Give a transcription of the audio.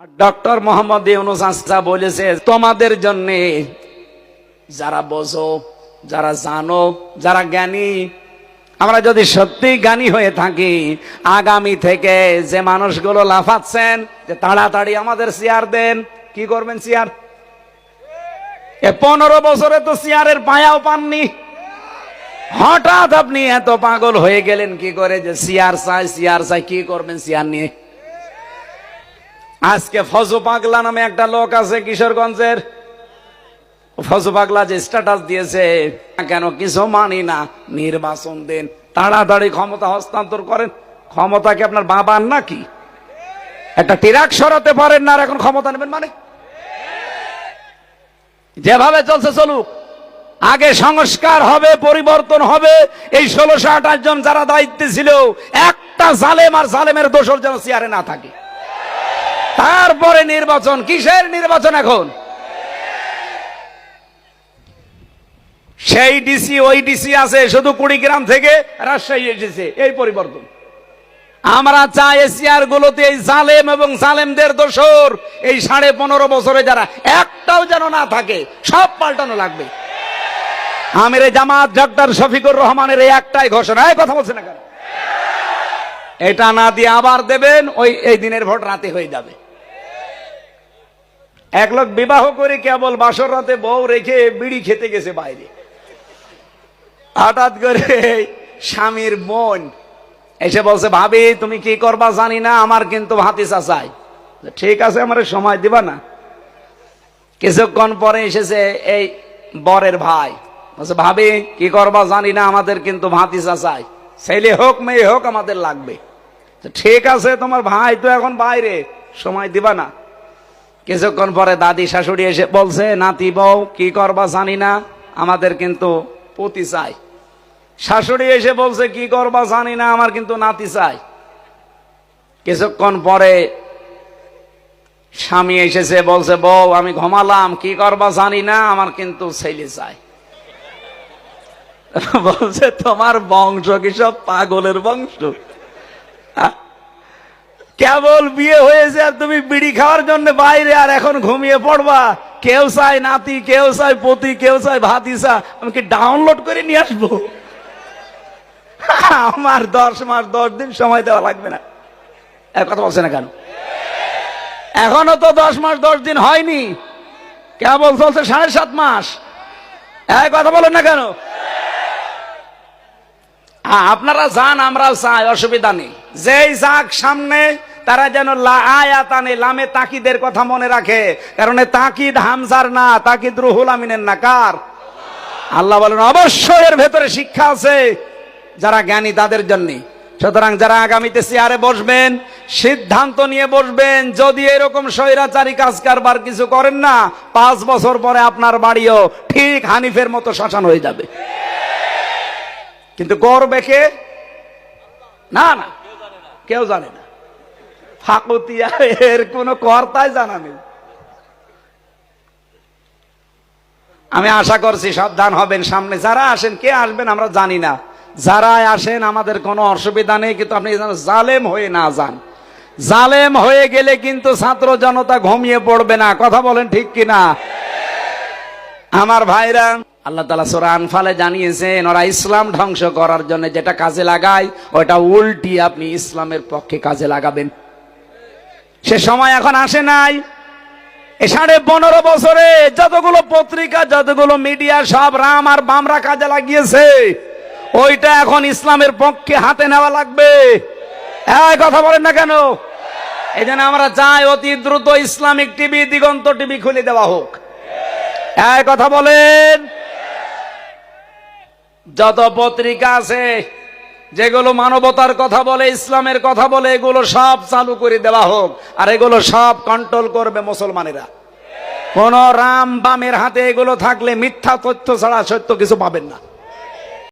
Doctor Mohammad Yunus আসা বলেছে, তোমাদের জন্য যারা বোঝো, যারা জানো, যারা জ্ঞানী, আমরা যদি সত্যি জ্ঞানী হয়ে থাকি, আগামী থেকে যে মানুষগুলো লাফাচ্ছেন, যে তাড়াতাড়ি আমাদের চেয়ার দেন, কি করবেন চেয়ার এ পনেরো বছরে তো চেয়ারের পায়াও পাননি। হঠাৎ আপনি এত পাগল হয়ে গেলেন কি করে যে চেয়ার চাই চেয়ার চাই, কি করবেন সিয়ার নিয়ে? আজকে ফজু পাগলা নামে একটা লোক আছে কিশোরগঞ্জের। ফজু পাগলা যে স্ট্যাটাস দিয়েছে কেন কিছু মানি না। নির্বাচন দেন, তাড়াতাড়ি ক্ষমতা হস্তান্তর করেন। ক্ষমতা কি আপনার বাবার নাকি? একটা টিরাক সরাতে পারেন না আর এখন ক্ষমতা নেবেন মানে? যেভাবে চলছে চলুক। আগে সংস্কার হবে, পরিবর্তন হবে। এই ষোলোশো আঠাশ জন যারা দায়িত্বে ছিল, একটা জালেম আর জালেমের দোষর যেন চেয়ারে না থাকে। তারপরে নির্বাচন, কিসের নির্বাচন এখন? সেই ডিসি ওই ডিসি আছে, শুধু কুড়িগ্রাম থেকে রাজশাহী এসেছে। এই পরিবর্তন। আমরা চাই এশিয়ার গুলোতে এই জালেম এবং জালেমদের দোষর, এই সাড়ে পনেরো বছরে যারা একটাও যেন না থাকে, সব পাল্টানো লাগবে। আমির জামাত ডক্টর শফিকুর রহমানের এই একটাই ঘোষণা। এই কথা বলছে না কেন? এটা না দিয়ে আবার দেবেন, ওই এই দিনের ভোট রাতে হয়ে যাবে। এক লোক বিবাহ করে কেবল বাসর রাতে বউ রেখে বিড়ি খেতে গেছে বাইরে। হঠাৎ করে স্বামীর বোন এসে বলছে, ভাবি, তুমি কি করবা জানি না, আমার কিন্তু ভাতিসা চাচাই। ঠিক আছে, আমার সময় দিবা না। কিছুক্ষণ পরে এসেছে এই বরের ভাই। বলছে, ভাবি, কি করবা জানি না, আমাদের কিন্তু ভাতি চাই ছেলে হোক, মেয়ে হোক, আমাদের লাগবে। ঠিক আছে, তোমার ভাই তো এখন বাইরে, সময় দিবা না। কিছুক্ষণ পরে দাদি শাশুড়ি এসে বলছে, নাতি বউ, কি করবা জানি না, আমাদের কিন্তু পতি চাই। শাশুড়ি এসে বলছে, কি করবা জানি না, আমার কিন্তু নাতি চাই। কিছুক্ষণ পরে স্বামী এসেছে, বলছে, বউ, আমি ঘুমালাম, কি করবা জানি না, আমার কিন্তু ছেলে চাই। বলছে, তোমার বংশ কি সব পাগলের বংশ? কেবল বিয়ে হয়েছে আর তুমি বিড়ি খাওয়ার জন্য বাইরে আর এখন ঘুমিয়ে পড়বা। কেউ চাই নাতি, কেউ চাই পতি, কেউ চাই ভাতিসা আমি কি ডাউনলোড করে নিয়ে আসব? আমার দশ মাস, দশ দিন সময় দেওয়া লাগবে না। এক কথা বলছে না কেন? এখনও তো দশ মাস, দশ দিন হয়নি। কেবল চলছে সাড়ে সাত মাস। এক কথা বলেন না কেন? আপনারা যান, আমরাও চাই, অসুবিধা নেই। যেই যাক সামনে তারা যেন আয়াতানে লামে তাকিদের কথা মনে রাখে। কারণ তাকিদ হামজার না, তাকিদ রুহুল আমিনের না। কার? আল্লাহ বলেন, অবশ্যই এর ভেতরে শিক্ষা আছে যারা জ্ঞানী তাদের জন্য। সুতরাং যারা আগামীতে চেয়ারে বসবেন, সিদ্ধান্ত নিয়ে বসবেন, যদি এরকম স্বৈরাচারী কাজ কারবার কিছু করেন না, পাঁচ বছর পরে আপনার বাড়িও ঠিক হানিফের মতো শ্মশান হয়ে যাবে। কিন্তু করবে কে? না না। কেউ জানে না। ফাকুতিয়া এর কোনো কর্তাই জানা নেই। আমি আশা করছি সাবধান হবেন সামনে। যারা আসেন, কে আসবেন আমরা জানি না। যারা আসেন, আমাদের কোনো অসুবিধা নেই, কিন্তু আপনি জালেম হয়ে না যান। জালেম হয়ে গেলে কিন্তু ছাত্র জনতা ঘুমিয়ে পড়বে না। কথা বলেন ঠিক কিনা? আমার ভাইরা, আল্লাহ তালা সোরা আনফালে জানিয়েছেন, ওরা ইসলাম ধ্বংস করার জন্য যেটা কাজে লাগায়, ওটা উল্টি আপনি ইসলামের পক্ষে কাজে লাগাবেন। সে সময় এখন আসে নাই। এ সাড়ে পনেরো বছরে যতগুলো পত্রিকা, যতগুলো মিডিয়া, সব রাম আর বামরা কাজে লাগিয়েছে। ওইটা এখন ইসলামের পক্ষে হাতে নেওয়া লাগবে। এই কথা বলেন না কেন? এই জন্য আমরা চাই অতি দ্রুত ইসলামিক টিভি, দিগন্ত টিভি খুলে দেওয়া হোক। এই কথা বলেন। যত পত্রিকা আছে যেগুলো মানবতার কথা বলে, ইসলামের কথা বলে, এগুলো সব চালু করে দেওয়া হোক। আর এগুলো সব কন্ট্রোল করবে মুসলমানেরা। কোন রাম বামের হাতে এগুলো থাকলে মিথ্যা তথ্য ছাড়া সত্য কিছু পাবেন না।